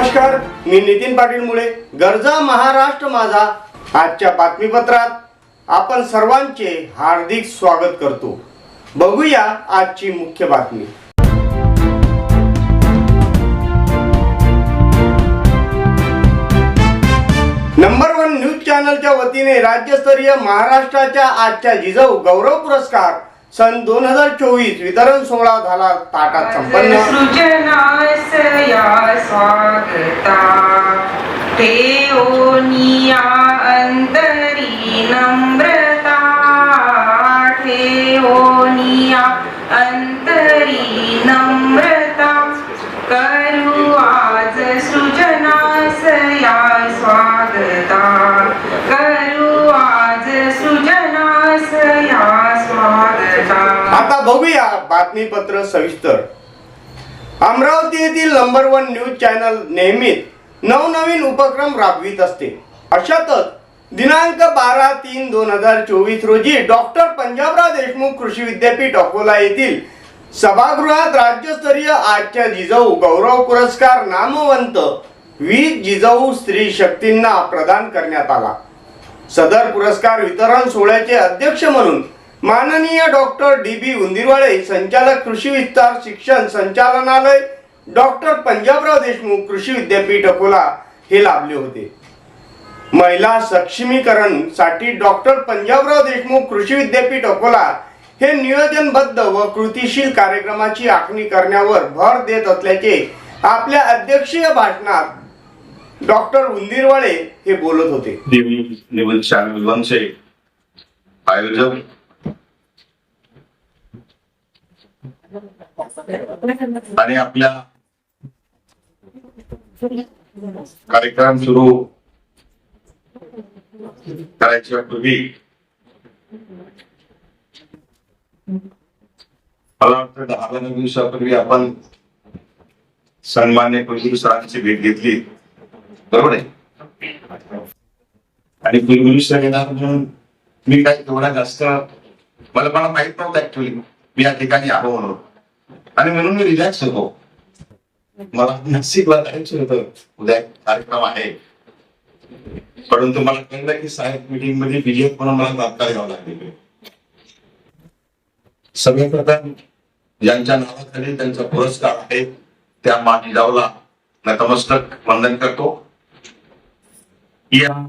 नमस्कार मी नितीन पाटील मुळे गरजा महाराष्ट्र माझा. आजच्या बातमीपत्रात आपण सर्वांचे हार्दिक स्वागत करतो. बघूया आजची मुख्य बातमी. नंबर वन न्यूज चॅनलच्या वतीने राज्यस्तरीय महाराष्ट्राच्या आजच्या जिजाऊ गौरव पुरस्कार सन दोन हजार चोवीस वितरण सोहळा झाला ताटात संपन्न. स्वागता अंतरी नम्र आता बघूया बातमीपत्र सविस्तर. अमरावती येथील नंबर वन न्यूज चॅनल नेहमीच नवनवीन उपक्रम राबवित असते. अशातच दिनांक बारा तीन दोन हजार चोवीस रोजी डॉक्टर पंजाबराव देशमुख कृषी विद्यापीठ अकोला येथील सभागृहात राज्यस्तरीय आजच्या जिजाऊ गौरव पुरस्कार नामवंत वीस जिजाऊ स्त्री शक्तींना प्रदान करण्यात आला. सदर पुरस्कार वितरण सोहळ्याचे अध्यक्ष म्हणून माननीय डॉक्टर डी बी उंदिरवाळे संचालक कृषी विस्तार शिक्षण संचालनालय डॉक्टर पंजाबराव देशमुख कृषी विद्यापीठ अकोला हे लाभले होते. महिला सक्षमीकरणसाठी डॉक्टर पंजाबराव देशमुख कृषी विद्यापीठ अकोला हे नियोजनबद्ध व कृतीशील कार्यक्रमाची आखणी करण्यावर भर देत असल्याचे आपल्या अध्यक्षीय भाषणात डॉक्टर उंदिरवाळे हे बोलत होते. आयोजक आणि आपल्या कार्यक्रम सुरू करायच्या पूर्वी. मला वाटतं दहा पंधरा दिवसापूर्वी आपण सन्मान्य कुलगुरू सरांची भेट घेतली. बरोबर आहे? आणि कुलगुरू सर येणार म्हणून मी काही तेवढा जास्त मला मला माहीत नव्हतं ऍक्च्युली मी या ठिकाणी आलो म्हणून. आणि म्हणून मी रिलॅक्स होतो. मला नाशिकला जायचं होतं. उद्या कार्यक्रम आहे. परंतु मला कळलं की साहेब मिटिंगमध्ये विजय म्हणून मला तात्काळ घ्यावं लागेल सगळ्यात ज्यांच्या नावाखाली त्यांचा पुरस्कार आहे त्या माजी जावला नतमस्तक वंदन करतो. या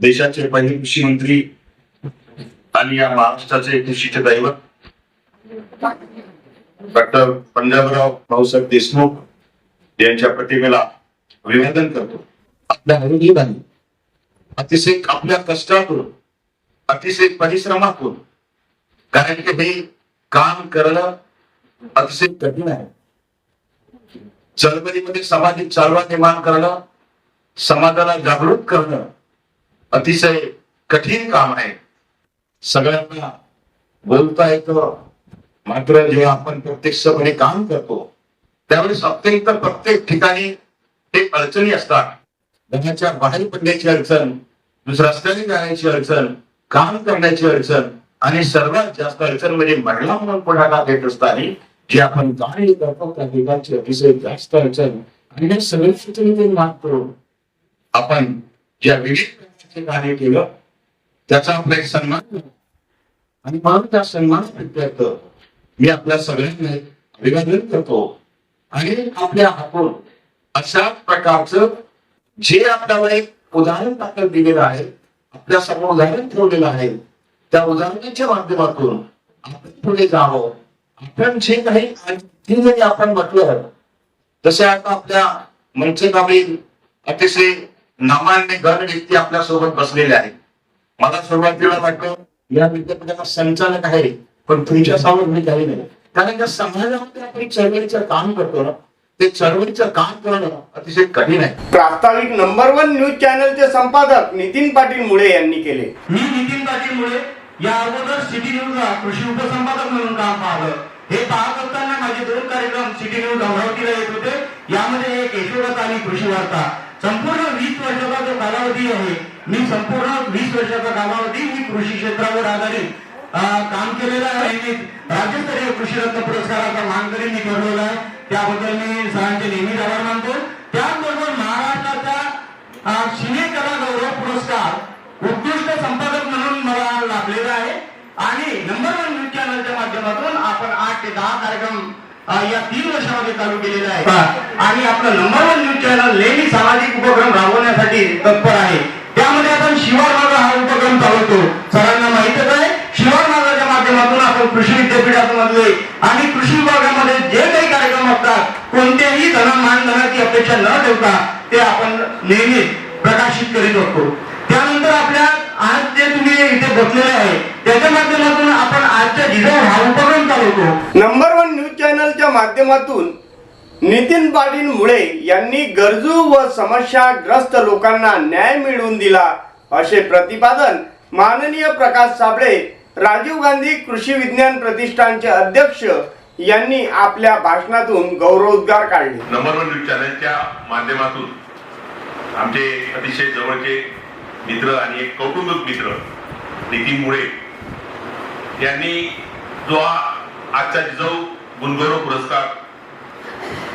देशाचे पहिले कृषी मंत्री आणि या महाराष्ट्राचे कृषीचे दैवत. डॉक्टर पंजाबराव भाऊसाहेब देशमुख यांच्या प्रतिमेला अभिवादन करतो. आपल्या आरोग्याने अतिशय आपल्या कष्टातून अतिशय परिश्रमातून कारण की हे काम करणं अतिशय कठीण आहे. चळवळीमध्ये सामाजिक चालवा निर्माण करणं समाजाला जागृत करणं अतिशय कठीण काम आहे. सगळ्यांना बोलता येतं. मात्र जेव्हा आपण प्रत्यक्षपणे काम करतो त्यावेळेस अत्यंत प्रत्येक ठिकाणी ते अडचणी असतात. घराच्या बाहेर पडण्याची अडचण रस्त्याने जाण्याची अडचण काम करण्याची अडचण आणि सर्वात जास्त अडचण म्हणजे महिला म्हणून पुढाकार घेत असताना जे आपण कार्य करतो त्या वेगाची अतिशय जास्त अडचण. आणि हे सगळे सूचने मागतो आपण ज्या विविध कार्य केलं त्याचा आपला एक सन्मान आणि म्हणून त्या सन्मान प्रत्यर्थ मी आपल्या सगळ्यांना अभिवादन करतो. आणि आपल्या हातून अशा प्रकारचं जे आपल्याला एक उदाहरण दाखल दिलेलं आहे आपल्या सर्व उदाहरण ठेवलेलं आहे त्या उदाहरणाच्या माध्यमातून आपण पुढे जावं. आपण जे काही आणखी जरी आपण म्हटलं तसे आता आपल्या मंचकावरील अतिशय नामान्य गण व्यक्ती आपल्यासोबत बसलेले आहेत. मला सुरुवातीला वाटतं या विद्यापीठाचा संचालक आहे. पण तुमच्यासमोर मी काही नाही. कारण त्या समाजामध्ये आपण चळवळीचं काम करतो ना ते चळवळीचं काम करणं अतिशय कठीण आहे. प्रास्ताविक नंबर वन न्यूज चॅनलचे संपादक नितीन पाटील मुळे यांनी केले. मी नितीन पाटील मुळे या अगोदर सिटी न्यूजला कृषी उपसंपादक म्हणून काम पाहिलं. हे पाहत असताना माझे दोन कार्यक्रम सिटी न्यूज अमरावतीला येत होते. यामध्ये एक यशोरथ आणि कृषी वार्ता. संपूर्ण वीस वर्षाचा जो कालावधी आहे मी संपूर्ण वीस वर्षाचा कालावधी मी कृषी क्षेत्रावर आधारित काम केलेलं आहे. राज्यस्तरीय कृषी रत्न पुरस्काराचा मानकरी मी ठरवलेला आहे. त्याबद्दल मी सरांचे नेहमीच आभार मानतो. त्याचबरोबर महाराष्ट्राचा अ, सिनेकला गौरव पुरस्कार उत्कृष्ट संपादक म्हणून मला लाभलेला आहे. आणि नंबर वन न्यूज चॅनलच्या माध्यमातून आपण आठ ते दहा कार्यक्रम या तीन वर्षामध्ये चालू केलेले आहे आणि आपलं नंबर वन न्यूज चॅनल नेहमी सामाजिक उपक्रम राबवण्यासाठी तत्पर आहे. त्यामध्ये आपण शिवार मार्ग हा उपक्रम चालवतो. सरांना माहितच आहे शिवार मार्गाच्या माध्यमातून आपण कृषी आणि कृषी विभागामध्ये जे काही कार्यक्रम असतात कोणत्याही धन मानधनाची अपेक्षा न ठेवता ते आपण नेहमी प्रकाशित करीत असतो. त्यानंतर आपल्या आज जे तुम्ही इथे बसलेले आहे त्याच्या माध्यमातून आपण आजच्या जिजाऊ हा उपक्रम चालवतो नंबर वन न्यूज चॅनलच्या माध्यमातून नितीन पाटील मुळे यांनी गरजू व समस्याग्रस्त लोकांना न्याय मिळवून दिला असे प्रतिपादन माननीय प्रकाश साबळे राजीव गांधी कृषी विज्ञान प्रतिष्ठानचे अध्यक्ष यांनी आपल्या भाषणातून गौरवोद्गार काढले. नंबर वन न्यूज चॅनलच्या माध्यमातून आमचे अतिशय जवळचे मित्र आणि एक कौटुंबिक मित्र नितीन मुळे यांनी जो हा आजचा जिजाऊ गुणगौरव पुरस्कार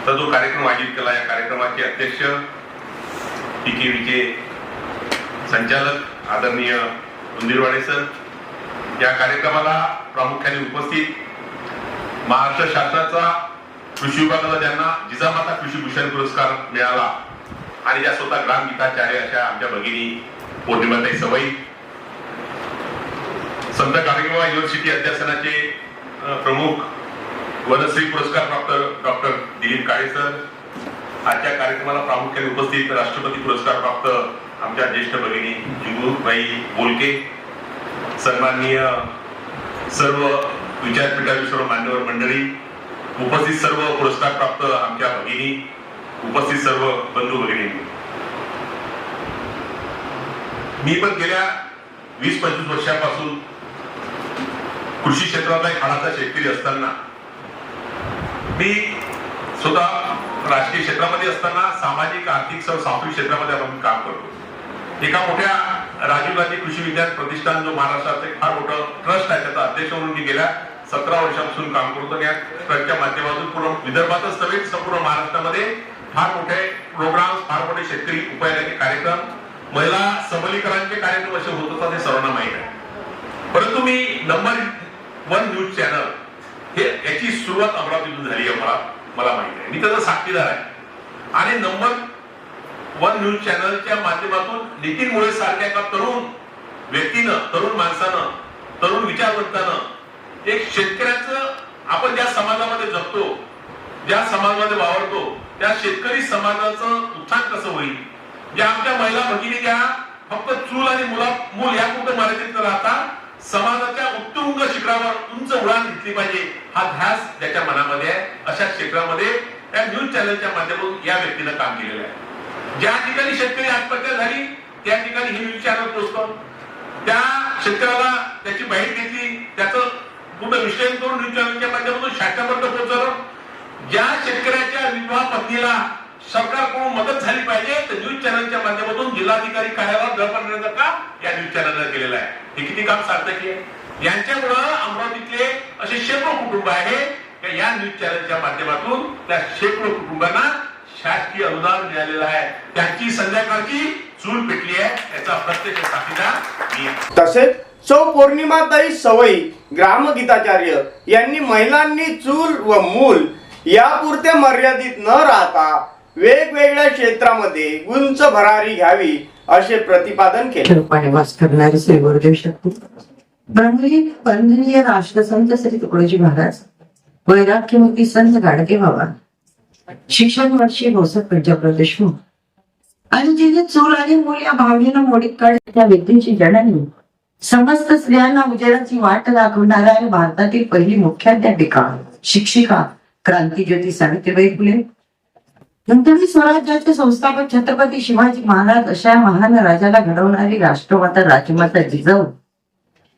जो कार्यक्रम आयोजित केला या कार्यक्रमाचे अध्यक्ष पी के संचालक आदरणीय उंदीरवाडे सर या कार्यक्रमाला प्रामुख्याने उपस्थित महाराष्ट्र शासनाचा कृषी विभागाला ज्यांना जिजामाता कृषी भूषण पुरस्कार मिळाला आणि ज्या स्वतः ग्रामगीताचार्य अशा आमच्या भगिनी पौर्णिमाताई सवई संत कार्यक्रम युनिव्हर्सिटी अध्यासनाचे प्रमुख वनश्री पुरस्कार प्राप्त डॉक्टर दिलीप काळे सर. आजच्या कार्यक्रमाला प्रामुख्याने उपस्थित राष्ट्रपती पुरस्कार प्राप्त आमच्या ज्येष्ठ भगिनी जिंगूबाई बोलके. सन्माननीय सर्व विचारपीठातील सर्व मान्यवर मंडळी उपस्थित सर्व पुरस्कार प्राप्त आमच्या भगिनी उपस्थित सर्व बंधू भगिनी. मी पण गेल्या वीस पंचवीस वर्षापासून कृषी क्षेत्रातला एक हाडाचा शेतकरी असताना मी स्वतः राजकीय क्षेत्रामध्ये असताना सामाजिक आर्थिक सर्व सांस्कृतिक क्षेत्रामध्ये आपण काम करतो. एका मोठ्या राजीव गांधी कृषी विज्ञान प्रतिष्ठान जो महाराष्ट्रात एक फार मोठं ट्रस्ट आहे त्याचा अध्यक्ष म्हणून मी गेल्या सतरा वर्षापासून काम करतो. आणि या ट्रस्टच्या माध्यमातून पूर्ण विदर्भातच नव्हे संपूर्ण महाराष्ट्रामध्ये फार मोठे प्रोग्राम फार मोठे शेतकरी उपायनाचे कार्यक्रम महिला सबलीकरणचे कार्यक्रम असे होत असतात हे सर्वांना माहीत आहे. परंतु मी नंबर वन न्यूज चॅनल हे याची सुरुवात अमरावतीतून झाली आहे मला मला माहिती आहे. मी त्याचा साक्षीदार आहे. आणि नंबर वन न्यूज चॅनलच्या माध्यमातून नितीन मुळे सारख्या एका तरुण व्यक्तीनं तरुण माणसानं तरुण विचारवंतानं एक शेतकऱ्याचं आपण ज्या समाजामध्ये जगतो ज्या समाजामध्ये वावरतो त्या शेतकरी समाजाचं उत्थान कसं होईल? ज्या आमच्या महिला भगिनी ज्या फक्त चूल आणि मुला मूल या कुठं मर्यादित राहता? समाजाच्या उत्तुंग शिखरावर उंच उडान घेतली पाहिजे हा ध्यास ज्याच्या मनामध्ये आहे. अशा क्षेत्रामध्ये त्या न्यूज चॅनलच्या माध्यमातून या व्यक्तीनं काम केलेलं आहे. ज्या ठिकाणी शेतकरी आत्महत्या झाली त्या ठिकाणी हे न्यूज चॅनल पोहोचतो त्या शेतकऱ्याला त्याची माहिती घेतली त्याचं पूर्ण विश्लेषण करून न्यूज चॅनलच्या माध्यमातून शासनापर्यंत पोहोचवलं ज्या शेतकऱ्याच्या विवाह पत्नीला सरकारकडून मदत झाली पाहिजे तर न्यूज चॅनलच्या माध्यमातून जिल्हाधिकारी कार्यालयात घर बांधण्याचं काम या न्यूज चॅनलनं केलेलं आहे. हे किती काम सार्थक आहे? यांच्यामुळं अमरावतीतले असे शेकडो कुटुंब आहे. या न्यूज चॅनलच्या माध्यमातून त्या शेकडो कुटुंबांना शासकीय अनुदान मिळालेलं आहे. त्यांची संध्याकाळची चूल पेटली आहे. याचा प्रत्यक्ष साथीदार. तसेच सौ पौर्णिमाताई सवई ग्रामगीताचार्य यांनी महिलांनी चूल व मूल यापुरते मर्यादित न राहता वेगवेगळ्या क्षेत्रामध्ये गुंच भरारी घ्यावी असे प्रतिपादन केले. रूपाने वास करणारे श्री गुरुदेव शक्ती. ब्रह्मली वंदनीय राष्ट्रसंत श्री तुकडोजी महाराज वैराग्यमुखी संत गाडगे बाबा शिक्षण वर्षी रोसत पंजाबराव आणि जिने चूल आणि मूल या भावनेनं मोडीत काढत त्या व्यक्तींची जननी. समस्त स्त्रियांना उजेडाची वाट दाखवणारा आणि भारतातील पहिली मुख्याध्यापिका शिक्षिका क्रांतीज्योती सावित्रीबाई फुले. नंतर स्वराज्याचे संस्थापक छत्रपती शिवाजी महाराज अशा महान राजाला घडवणारी राष्ट्रमाता राजमाता जिजाऊ.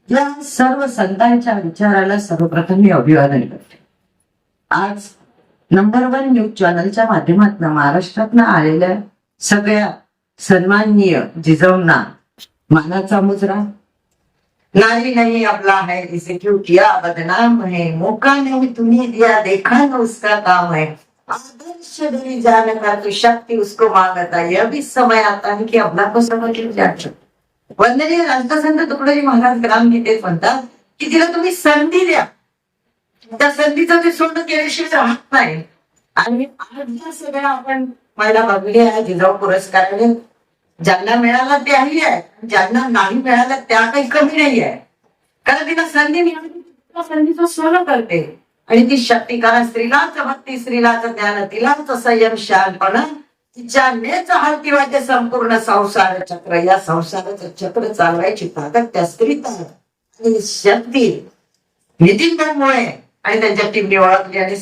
या सर्व संतांच्या विचाराला सर्वप्रथम मी अभिवादन करते. आज नंबर वन न्यूज चॅनलच्या माध्यमातून महाराष्ट्रातनं आलेल्या सगळ्या सन्माननीय जिजाऊंना मानाचा मुजरा. नाही नहीं आपला है इसे क्यों किया बदनाम है मौका नहीं तुम्हें दिया देखा ना उसका काम है आदर्श दिली जानता की शक्ति उसको मांगता यह भी समय आता है की अपना को समझ जात वंदनीय राष्ट्रसंत तुकडोजी महाराज ग्रामगीतेत म्हणतात की तिला तुम्ही संधी द्या. त्या संधीचं ते सोडणं केल्याशिवाय राहत नाही. आणि अर्ध्या सगळ्या आपण महिला बघली आहे जिजाऊ पुरस्काराने. ज्यांना मिळाला त्याही आहे. ज्यांना नाही मिळालं त्या काही कमी नाही आहे. कारण तिला संधी मिळाली संधीचं सोनं करते आणि ती शक्ती कारण स्त्रीलाच भक्ती स्त्रीलाच ज्ञान तिलाच संयम शांतपणा तिच्यानेच हळती वाटे संपूर्ण संसार चक्र. या संसाराचं चक्र चालवायची ताकद त्या स्त्रीत आहे. आणि शक्ती नितीन भाऊमुळे आणि त्यांच्या टीमने ओळखली आणि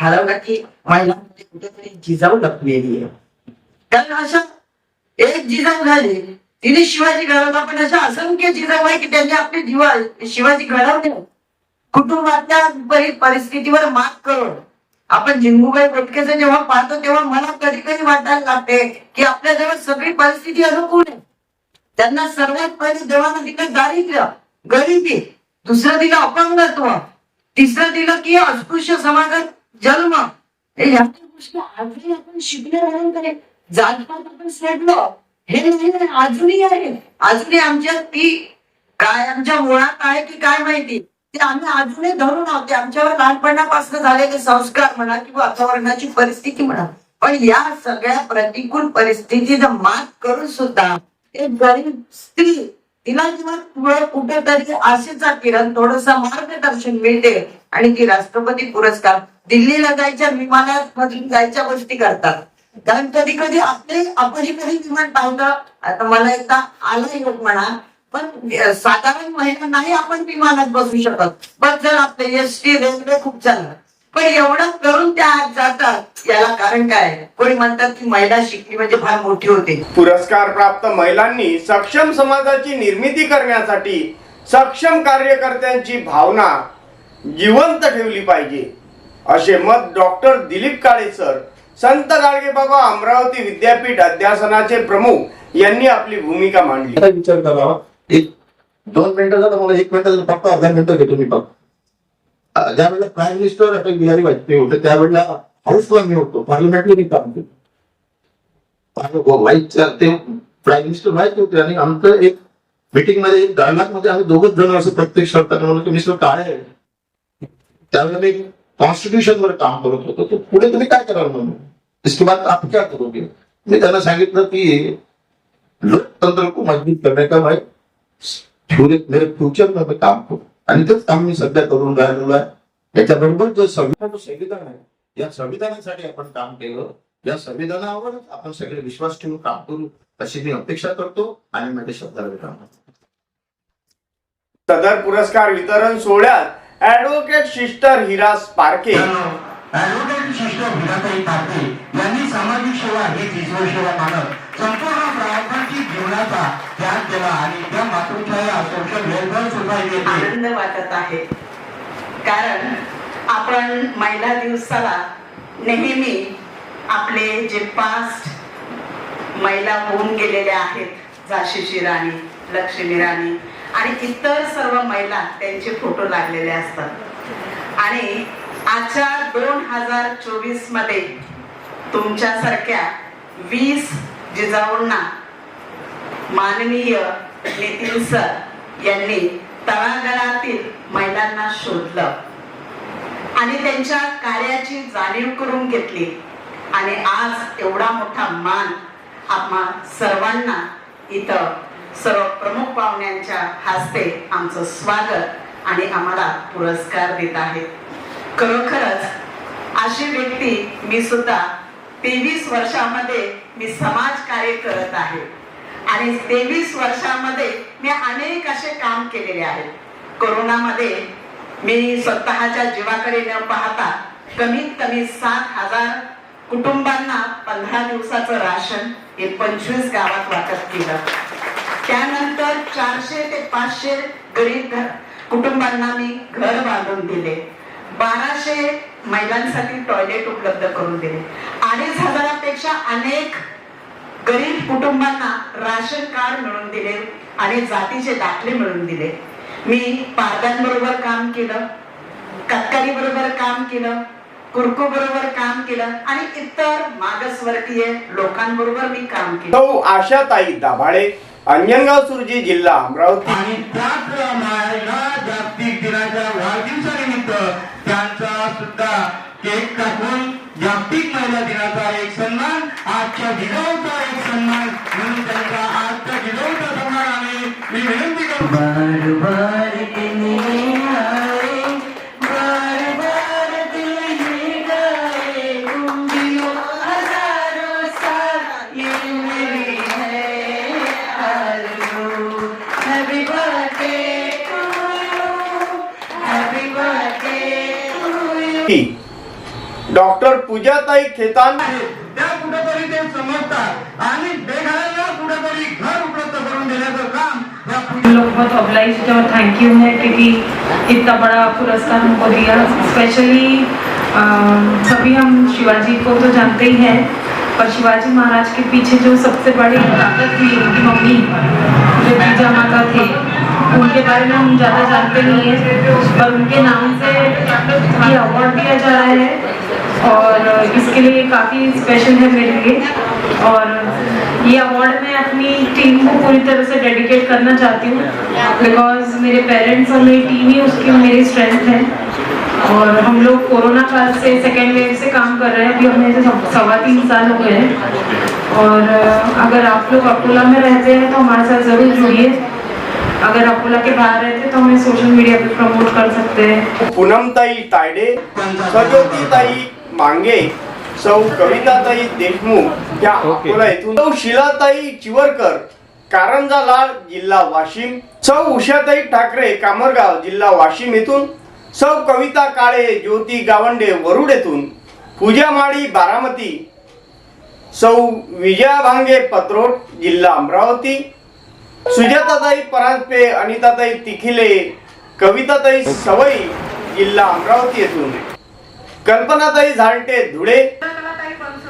ठरवलं की महिला कुठेतरी जिजाऊ लपलेली आहे. कारण अशा एक जिजाऊ झाली तिने शिवाजी घडवला पण अशा असंख्य जिजाऊ आहे की त्यांनी आपले जीवा शिवाजी घडवले कुटुंबातल्या बरी परिस्थितीवर मात करून आपण जिंगूबाई बोटकेचं जेव्हा पाहतो तेव्हा मला कधी कधी वाटायला लागते की आपल्याजवळ सगळी परिस्थिती अनुकूल आहे. त्यांना सर्वात पहिले देवानं दिलं दारिद्र्य गरिबी दुसरं दिलं अपंगत्व तिसरं दिलं की अस्पृश्य समाजात जन्म. गोष्टी आजही आपण शिकले जातपात आपण सोडलो. हे अजूनही आहे. अजूनही आमच्या ती काय आमच्या मुळात आहे की काय माहिती? ते आम्ही अजूनही धरून आहोत. आमच्यावर लहानपणापासून झालेले संस्कार म्हणा किंवा वातावरणाची परिस्थिती म्हणा. पण या सगळ्या प्रतिकूल परिस्थितीत मात करून सुद्धा एक गरीब स्त्री तिला जेव्हा कुठेतरी आशेचा किरण थोडस मार्गदर्शन मिळते आणि ती राष्ट्रपती पुरस्कार दिल्लीला जायच्या विमानात मधून जायच्या गोष्टी करतात. कारण कधी कधी आपले आपणही कधी विमान पाहतं आता मला एकदा आलं योग म्हणा पण साधारण महिला नाही आपण विमानात बसू शकत. पण जर आपले एस टी रेल्वे खूप चाललं पण एवढं करून त्या आत जातात. याला कारण काय? कोणी म्हणतात की महिला शिकली म्हणजे फार मोठी होते. पुरस्कार प्राप्त महिलांनी सक्षम समाजाची निर्मिती करण्यासाठी सक्षम कार्यकर्त्यांची भावना जिवंत ठेवली पाहिजे. असे मत डॉक्टर दिलीप काळे सर संत गाडगे बाबा अमरावती विद्यापीठ अध्यासनाचे प्रमुख यांनी आपली भूमिका मांडली. आता विचार करावा एक दोन मिनिटं झालं मला एक मिनिटं फक्त अर्धा मिनिटं घेतो मी फक्त. अं, ज्यावेळेला प्राईम मिनिस्टर अटल बिहारी वाजपेयी होते, त्यावेळेला हाऊसला मी होतो पार्लमेंटला मी काम केलं ते प्राईम मिनिस्टर व्हायचे होते आणि आमचं एक मीटिंग मध्ये, एक डायलॉग मध्ये आम्ही दोघच जण असं प्रत्येक शब्दाने म्हणलं की, मिस्टर, काय आहे? त्यावेळेला मी कॉन्स्टिट्यूशन वर काम करत होतो. तर पुढे तुम्ही काय कराल म्हणून? इसके बाद आप क्या करोगे? मी त्यांना सांगितलं की, लोकतंत्र को मज़बूत करने का मैं मेरे फ्युचर मैं काम करू. आणि तेच काम मी सध्या करून राहिलेलो आहे. त्याच्याबरोबर जो संविधान संविधान आहे या संविधानासाठी आपण काम केलं. या संविधानावर आपण सगळे विश्वास ठेवून काम करू अशी मी अपेक्षा करतो आणि माझ्या शब्दाला विराम. सदर पुरस्कार वितरण सोहळ्यात advocate sister Hiras Parkhe advocate sister Hiratai Parkhe यांनी सामाजिक सेवा ही ईश्वर सेवा मानत संपूर्ण ग्राहकांची जीवनाचा त्याग केला आणि त्या मातृछाया सोशल वेलफेअर सोसायटी आनंद वाटत आहे. कारण आपण महिला दिवसाला नेहमी आपले जे पास्ट महिला होऊन गेलेल्या आहेत झाशीची राणी लक्ष्मी राणी आणि इतर सर्व महिला त्यांचे फोटो लागलेले असतात. आणि आजच्या दोन हजार चोवीसमध्ये तुमच्यासारख्या वीस जिजाऊंना माननीय नितीन सर यांनी तळागळातील महिलांना शोधलं. आणि त्यांच्या कार्याची जाणीव करून घेतली. आणि आज एवढा मोठा मान आम्हा सर्वांना इथं सर्व प्रमुख पाहुण्यांच्या हस्ते आमचं स्वागत आणि आम्हाला पुरस्कार देत आहेत. खरोखरच अशी व्यक्ती मी सुद्धा तेवीस वर्षामध्ये मी समाज कार्य करत आहे. आणि तेवीस वर्षामध्ये मी अनेक असे काम केलेले आहेत कोरोनामध्ये मी स्वतःच्या जीवाकडे न पाहता कमीत कमी सात हजार कुटुंबांना पंधरा दिवसाचं राशन हे पंचवीस गावात वाटप केलं. त्यानंतर चारशे ते पाचशे गरीब घर कुटुंबांना मी घर बांधून दिले. बाराशे महिलांसाठी टॉयलेट उपलब्ध करून दिले. अडीच हजारापेक्षा अनेक गरीब कुटुंबांना राशन कार्ड मिळवून दिले आणि जातीचे दाखले मिळवून दिले. मी पारदांबरोबर काम केलं कतकरी बरोबर काम केलं कुरको बरोबर काम केलं आणि इतर मागासवर्गीय लोकांबरोबर मी काम केलं. आशाताई दाभाळे अंजनगाव सुरजी जिल्हा अमरावती. आणि त्याच महिला जागतिक दिनाच्या वाढदिवसानिमित्त त्यांचा सुद्धा केक कापून जागतिक महिला दिनाचा एक सन्मान आजच्या जिजाऊचा एक सन्मान म्हणून त्यांचा आजच्या जिजाऊचा सन्मान आम्ही मी विनंती करतो. पूजाताई खेतान त्या कुठेतरी ते समजतात. आणि बेघरांना कुठेतरी घर उपलब्ध करून देण्याचं काम लोग बहुत ऑब्लाइज और थैंक यू है क्योंकि इतना बड़ा पुरस्कार हमको दिया स्पेशली सभी हम शिवाजी को तो जानते ही हैं पर शिवाजी महाराज के पीछे जो सबसे बड़ी ताकत थी उनकी मम्मी जो जीजा माता थे उनके बारे में हम ज़्यादा जानते नहीं हैं पर उनके नाम से ये अवार्ड दिया जा रहा है। और इसके लिए काफ़ी स्पेशल है मेरे लिए। और ये अवार्ड मैं अपनी टीम को पूरी तरह से डेडिकेट करना चाहती हूँ। बिकॉज़ मेरे पेरेंट्स और मेरी टीम ही उसकी, मेरी स्ट्रेंथ है। और हम लोग कोरोना काल से सेकेंड वेव से काम कर रहे हैं। अभी हमें तो सव- तीन साल हो गए हैं। और अगर आप लोग अकोला में रहते हैं तो हमारे साथ ज़रूर जुड़िए। अगर अकोला के बाहर रहते तो हमें सोशल मीडिया पे प्रमोट कर सकते हैं। पूनमताई तायडे सजोतीताई मांगे. सौ कविताताई देशमुख या अकोला येथून. सौ शिलाताई चिवरकर कारंजा लाड जिल्हा वाशिम. सौ उषाताई ठाकरे कामरगाव जिल्हा वाशिम येथून. सौ कविता काळे ज्योती गावंडे वरुड येथून. पूजा माळी बारामती. सौ विजया भांगे पत्रोट जिल्हा अमरावती. सुजाताताई परांजपे अनिताताई तिखिले कविताताई सवई जिल्हा अमरावती येथून. कल्पनाताई झालटे धुळे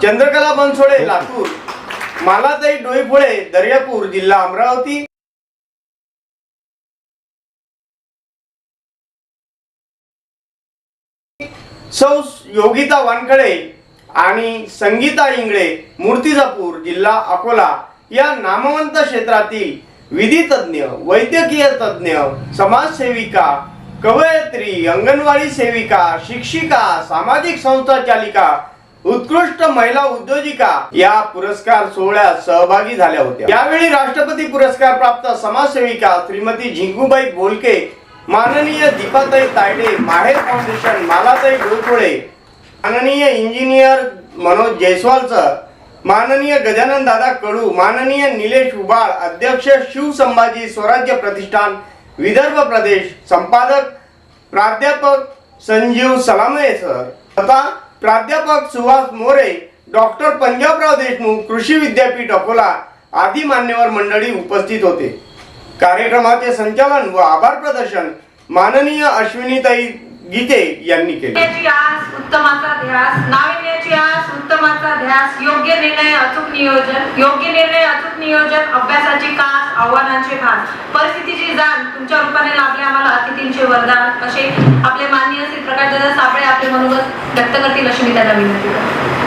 चंद्रकला बनसोडे लातूर. मालाताई डोईफोळे दर्यापूर जिल्हा अमरावती. सौ योगिता वानखडे आणि संगीता इंगळे मूर्तिजापूर जिल्हा अकोला या नामवंत क्षेत्रातील विधी तज्ञ वैद्यकीय तज्ञ समाजसेविका कवयत्री अंगणवाडी सेविका शिक्षिका सामाजिक संस्था चालिका उत्कृष्ट महिला उद्योजिका या पुरस्कार सोहळ्यात सहभागी झाल्या होत्या. यावेळी राष्ट्रपती पुरस्कार प्राप्त समाजसेविका श्रीमती झिंगूबाई बोलके माननीय दीपाताई तायडे माहेर फाउंडेशन मालाताई डोळपोळे माननीय इंजिनियर मनोज जयस्वालचं माननीय गजानन दादा कडू माननीय निलेश उबाळ अध्यक्ष शिव संभाजी स्वराज्य प्रतिष्ठान विदर्भ प्रदेश संपादक प्राध्यापक संजीव सलामये सर तथा प्राध्यापक सुहास मोरे डॉक्टर पंजाबराव देशमुख कृषी विद्यापीठ अकोला आदी मान्यवर मंडळी उपस्थित होते. कार्यक्रमाचे संचालन व आभार प्रदर्शन माननीय अश्विनीताई गीते यांनी केले. आस उत्तमाचा ध्यास नाविन्याची आस उत्तमाचा ध्यास योग्य निर्णय अचूक नियोजन योग्य निर्णय अचूक नियोजन अभ्यासाची कास आव्हानांचे भान. परिस्थितीची जाण तुमच्या रूपाने लाभले आम्हाला अतिथींचे वरदान. असे आपले माननीय श्री प्रकाश दादा साबळे आपले मनोगत व्यक्त करतील अशी मी त्यांना विनंती करतो.